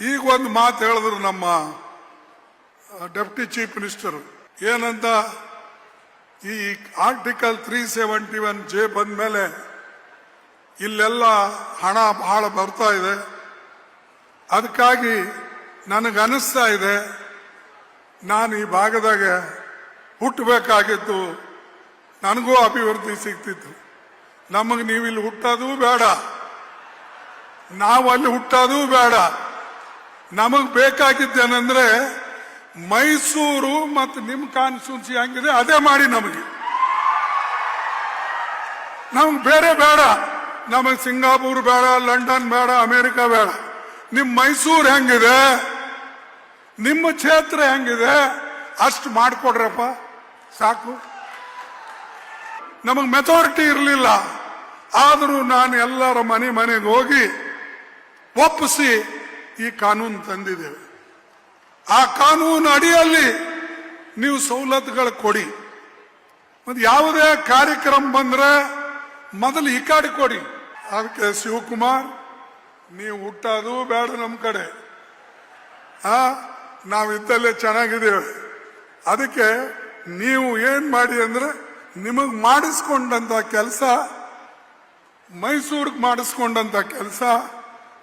ಈಗ ಒಂದು ಮಾತು ಹೇಳಿದ್ರು ನಮ್ಮ ಡೆಪ್ಟಿ ಚೀಫ್ ಮಿನಿಸ್ಟರ್. ಏನಂತ, ಈ article three seventy one J ಬಂದ್ಮೇಲೆ ಇಲ್ಲೆಲ್ಲ ಹಣ ಬಹಳ ಬರ್ತಾ ಇದೆ. ಅದಕ್ಕಾಗಿ ನನಗನ್ನಿಸ್ತಾ ಇದೆ, ನಾನು ಈ ಭಾಗದಾಗ ಹುಟ್ಟಬೇಕಾಗಿತ್ತು. ನನಗೂ ಅಭಿವೃದ್ಧಿ ಸಿಗ್ತಿತ್ತು. ನಮಗೆ ನೀವು ಇಲ್ಲಿ ಹುಟ್ಟೋದು ಬೇಡ. ನಾವು ಅಲ್ಲಿ ಹುಟ್ಟೋದು ಬೇಡ. ನಮಗ್ ಬೇಕಾಗಿದ್ದೇನೆಂದ್ರೆ ಮೈಸೂರು ಮತ್ತು ನಿಮ್ಮ ಕಾನ್ಸ್ಟಿಟ್ಯೂನ್ಸಿ ಹಂಗಿದೆ, ಅದೇ ಮಾಡಿ ನಮಗೆ. ನಮ್ಗೆ ಬೇರೆ ಬೇಡ. ನಮಗೆ ಸಿಂಗಾಪುರ್ ಬೇಡ, ಲಂಡನ್ ಬೇಡ, ಅಮೆರಿಕ ಬೇಡ. ನಿಮ್ ಮೈಸೂರು ಹೆಂಗಿದೆ? ನಿಮ್ಮ ಕ್ಷೇತ್ರ ಹೆಂಗಿದೆ? ಅಷ್ಟು ಮಾಡಿಕೊಡ್ರಪ್ಪ. ಸಾಕು. ನಮಗೆ ಮೆಥಾರಿಟಿ ಇರಲಿಲ್ಲ. ಆದರೂ ನಾನು ಎಲ್ಲರ ಮನೆ ಮನೆಗೆ ಹೋಗಿ ಒಪ್ಪಿಸಿ ಈ ಕಾನೂನು ತಂದಿದ್ದೇವೆ. ಆ ಕಾನೂನು ಅಡಿಯಲ್ಲಿ ನೀವು ಸವಲತ್ತುಗಳು ಕೊಡಿ. ಮತ್ತೆ ಯಾವುದೇ ಕಾರ್ಯಕ್ರಮ ಬಂದ್ರೆ ಮೊದಲು ಈ ಕಾಡಿ ಕೊಡಿ. ಅದಕ್ಕೆ ಶಿವಕುಮಾರ್, ನೀವು ಹುಟ್ಟೋದು ಬೇಡ ನಮ್ಮ ಕಡೆ. ಆ, ನಾವಿದ್ದಲ್ಲೇ ಚೆನ್ನಾಗಿದ್ದೇವೆ. ಅದಕ್ಕೆ ನೀವು ಏನು ಮಾಡಿ ಅಂದ್ರೆ ನಿಮಗೆ ಮಾಡಿಸ್ಕೊಂಡಂಥ ಕೆಲಸ, ಮೈಸೂರಿಗೆ ಮಾಡಿಸ್ಕೊಂಡಂಥ ಕೆಲಸ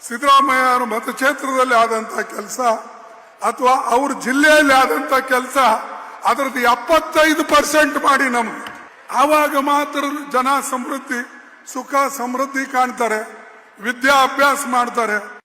ಸಿದ್ದರಾಮಯ್ಯ ಅವರ ಮತಕ್ಷೇತ್ರದಲ್ಲಿ ಆದಂತ ಕೆಲಸ ಅಥವಾ ಅವ್ರ ಜಿಲ್ಲೆಯಲ್ಲಿ ಆದಂತ ಕೆಲಸ, ಅದರದ್ದು ಎಪ್ಪತ್ತೈದು ಪರ್ಸೆಂಟ್ ಮಾಡಿ ನಮ್ಗೆ. ಆವಾಗ ಮಾತ್ರ ಜನ ಸಮೃದ್ಧಿ, ಸುಖ ಸಮೃದ್ಧಿ ಕಾಣ್ತಾರೆ ವಿದ್ಯಾಭ್ಯಾಸ ಮಾಡ್ತಾರೆ.